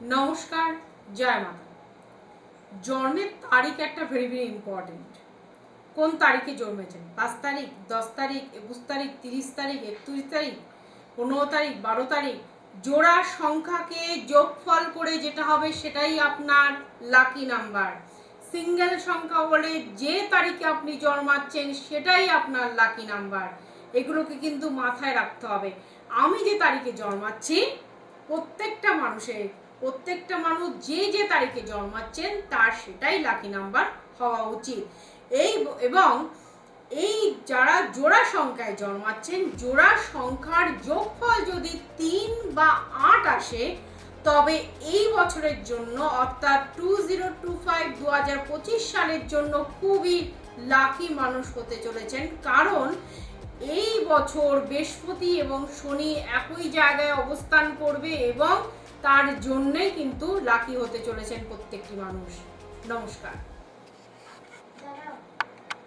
নমস্কার, জয় মাতা। জন্মের তারিখ একটা ভেরি ভেরি ইম্পর্টেন্ট কোন তারিখে জন্মেছেন? পাঁচ তারিখ, দশ তারিখ, একুশ তারিখ, তিরিশ তারিখ, একত্রিশ তারিখ, পনেরো তারিখ, বারো তারিখ? জোড়া সংখ্যাকে যোগফল করে যেটা হবে সেটাই আপনার লাকি নাম্বার সিঙ্গেল সংখ্যা বলে যে তারিখে আপনি জন্মাচ্ছেন সেটাই আপনার লাকি নাম্বার এগুলোকে কিন্তু মাথায় রাখতে হবে। আমি যে তারিখে জন্মাচ্ছি, প্রত্যেকটা মানুষের প্রত্যেকটা মানুষ যে যে তারিখে জন্মাচ্ছেন, তার সেটাই লাকি নাম্বার হওয়া উচিত। এই এবং এই যারা জোড়া সংখ্যায় জন্মাচ্ছেন, জোড়া সংখ্যার যোগফল যদি তিন বা আট আসে, তবে এই বছরের জন্য অর্থাৎ টু জিরো টু ফাইভ দু হাজার পঁচিশ সালের জন্য খুবই লাকি মানুষ হতে চলেছেন। কারণ এই বছর বৃহস্পতি এবং শনি একই জায়গায় অবস্থান করবে এবং তার জন্যই কিন্তু লাকি হতে চলেছেন প্রত্যেকটি মানুষ। নমস্কার।